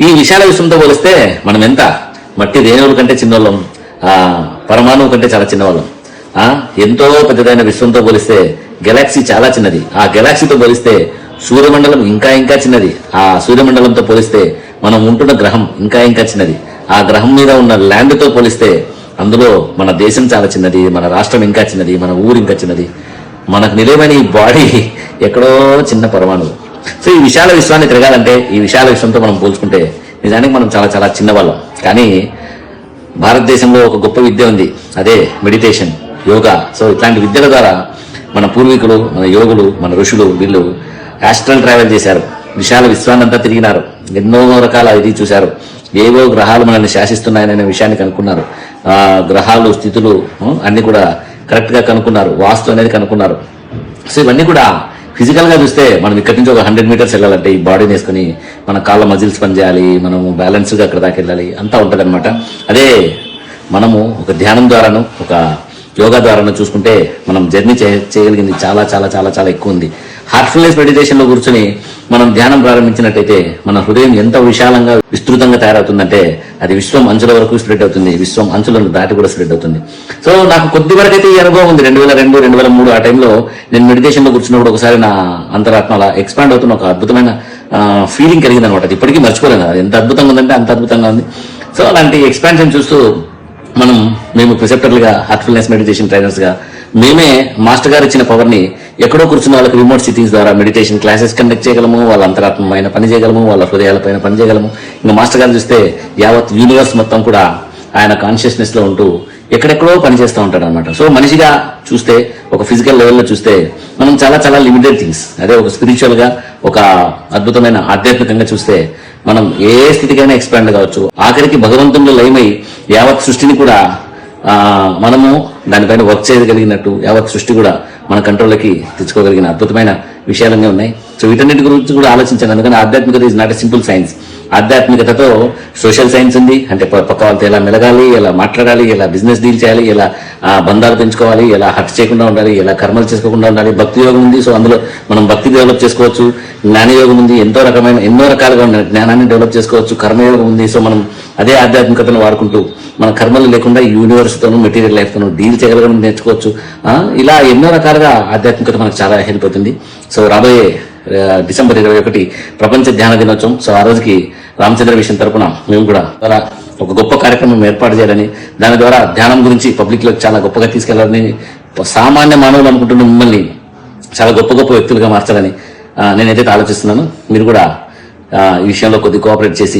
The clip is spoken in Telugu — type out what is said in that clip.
ఈ విశాల విశ్వంతో పోలిస్తే మనం ఎంత? మట్టి రేణువుల కంటే చిన్నవాళ్ళం ఆ, పరమాణువు కంటే చాలా చిన్నవాళ్ళం. ఆ, ఎంతో పెద్దదైన విశ్వంతో పోలిస్తే గెలాక్సీ చాలా చిన్నది. ఆ గెలాక్సీతో పోలిస్తే సూర్యమండలం ఇంకా ఇంకా చిన్నది. ఆ సూర్యమండలంతో పోలిస్తే మనం ఉంటున్న గ్రహం ఇంకా ఇంకా చిన్నది. ఆ గ్రహం మీద ఉన్న ల్యాండ్తో పోలిస్తే అందులో మన దేశం చాలా చిన్నది మన రాష్ట్రం ఇంకా చిన్నది మన ఊరు ఇంకా చిన్నది. మనకు నిలవని ఈ బాడీ ఎక్కడో చిన్న పరమాణువు. సో ఈ విశాల విశ్వాన్ని తిరగాలంటే ఈ విశాల విశ్వంతో మనం పోల్చుకుంటే నిజానికి మనం చాలా చాలా చిన్నవాళ్ళం. కానీ భారతదేశంలో ఒక గొప్ప విద్య ఉంది. అదే మెడిటేషన్ యోగా. సో ఇట్లాంటి విద్యల ద్వారా మన పూర్వీకులు మన యోగులు మన ఋషులు వీళ్ళు ఆస్ట్రల్ ట్రావెల్ చేశారు. విశాల విశ్వాన్నంతా తిరిగినారు. ఎన్నో రకాల ఇది చూశారు. ఏవో గ్రహాలు మనల్ని శాసిస్తున్నాయనే విషయాన్ని కనుక్కున్నారు. ఆ గ్రహాలు స్థితులు అన్నీ అన్ని కూడా కరెక్ట్గా కనుక్కున్నారు. వాస్తు అనేది కనుక్కున్నారు. సో ఇవన్నీ కూడా ఫిజికల్గా చూస్తే మనం ఇక్కడి నుంచి ఒక హండ్రెడ్ మీటర్స్ వెళ్ళాలంటే ఈ బాడీని వేసుకుని మన కాళ్ళ మజిల్స్ పనిచేయాలి మనము బ్యాలెన్స్గా అక్కడ దాకా వెళ్ళాలి అంతా ఉంటది అదే మనము ఒక ధ్యానం ద్వారాను ఒక యోగా ద్వారాను చూసుకుంటే మనం జర్నీ చే చేయగలిగింది చాలా చాలా చాలా చాలా ఎక్కువ ఉంది. హార్ట్ఫుల్నెస్ మెడిటేషన్లో కూర్చొని మనం ధ్యానం ప్రారంభించినట్టయితే మన హృదయం ఎంత విశాలంగా విస్తృతంగా తయారవుతుందంటే అది విశ్వం అంచుల వరకు స్ప్రెడ్ అవుతుంది. విశ్వం అంచులను దాటి కూడా స్ప్రెడ్ అవుతుంది. సో నాకు కొద్ది వరకు అయితే ఈ అనుభవం ఉంది. రెండు వేల రెండు రెండు వేల మూడు ఆ టైంలో నేను మెడిటేషన్లో కూర్చున్నప్పుడు ఒకసారి నా అంతరాత్మ అలా ఎక్స్పాండ్ అవుతున్న ఒక అద్భుతమైన ఫీలింగ్ కలిగింది అనమాట అది ఇప్పటికీ మర్చిపోలేను. అది ఎంత అద్భుతంగా ఉందంటే అంత అద్భుతంగా ఉంది. సో అలాంటి ఎక్స్పాన్షన్ చూస్తూ మనం మేము ప్రిసెప్టర్లుగా హార్ట్ఫుల్నెస్ మెడిటేషన్ ట్రైనర్స్గా మేమే మాస్టర్ గారు ఇచ్చిన పవర్ని ఎక్కడో కూర్చున్న వాళ్ళకి రిమోట్ సిటీస్ ద్వారా మెడిటేషన్ క్లాసెస్ కండక్ట్ చేయగలము వాళ్ళ అంతరాత్మమైన పని చేయగలము వాళ్ళ హృదయాలపైన పని చేయగలము. ఇంకా మాస్టర్ గారు చూస్తే యావత్ యూనివర్స్ మొత్తం కూడా ఆయన కాన్షియస్నెస్లో ఉంటూ ఎక్కడెక్కడో పని చేస్తూ ఉంటాడు అనమాట సో మనిషిగా చూస్తే ఒక ఫిజికల్ లెవెల్లో చూస్తే మనం చాలా చాలా లిమిటెడ్ థింగ్స్ అదే ఒక స్పిరిచువల్గా ఒక అద్భుతమైన ఆధ్యాత్మికంగా చూస్తే మనం ఏ స్థితికైనా ఎక్స్పాండ్ కావచ్చు. ఆఖరికి భగవంతుల్లో లయమై యావత్ సృష్టిని కూడా మనము దానిపైన వర్క్ చేయగలిగినట్టు యావత్ సృష్టి కూడా మన కంట్రోల్లోకి తెచ్చుకోగలిగిన అద్భుతమైన విషయాలన్నీ ఉన్నాయి. సో వీటన్నిటి గురించి కూడా ఆలోచించాను అందుకని ఆధ్యాత్మికత is not a simple science ఆధ్యాత్మికతతో social science ఉంది. అంటే పక్క వాళ్ళతో ఎలా మెలగాలి ఎలా మాట్లాడాలి ఎలా బిజినెస్ డీల్ చేయాలి ఎలా ఆ, బంధాలు పెంచుకోవాలి ఎలా హర్ట్ చేయకుండా ఉండాలి ఎలా కర్మలు చేసుకోకుండా ఉండాలి. భక్తి యోగం ఉంది సో అందులో మనం భక్తి డెవలప్ చేసుకోవచ్చు. జ్ఞానయోగం ఉంది ఎంతో రకమైన ఎన్నో రకాలుగా ఉన్న జ్ఞానాన్ని డెవలప్ చేసుకోవచ్చు. కర్మయోగం ఉంది సో మనం అదే ఆధ్యాత్మికతను వాడుకుంటూ మన కర్మలు లేకుండా యూనివర్స్తోనూ యూనివర్స్ మెటీరియల్ లైఫ్తోనూ డీల్ చేయగలగడం నేర్చుకోవచ్చు. ఇలా ఎన్నో రకాలుగా ఆధ్యాత్మికత మనకు చాలా హెల్ప్ అవుతుంది. సో రాబోయే డిసెంబర్ ఇరవై ఒకటి ప్రపంచ ధ్యాన దినోత్సవం. సో ఆ రోజుకి రామచంద్ర విషయం తరపున మేము కూడా ద్వారా ఒక గొప్ప కార్యక్రమం ఏర్పాటు చేయాలని దాని ద్వారా ధ్యానం గురించి పబ్లిక్లో చాలా గొప్పగా తీసుకెళ్ళాలని సామాన్య మానవులు అనుకుంటున్న మిమ్మల్ని చాలా గొప్ప గొప్ప వ్యక్తులుగా మార్చాలని నేనైతే ఆలోచిస్తున్నాను. మీరు కూడా ఈ విషయంలో కొద్ది కోఆపరేట్ చేసి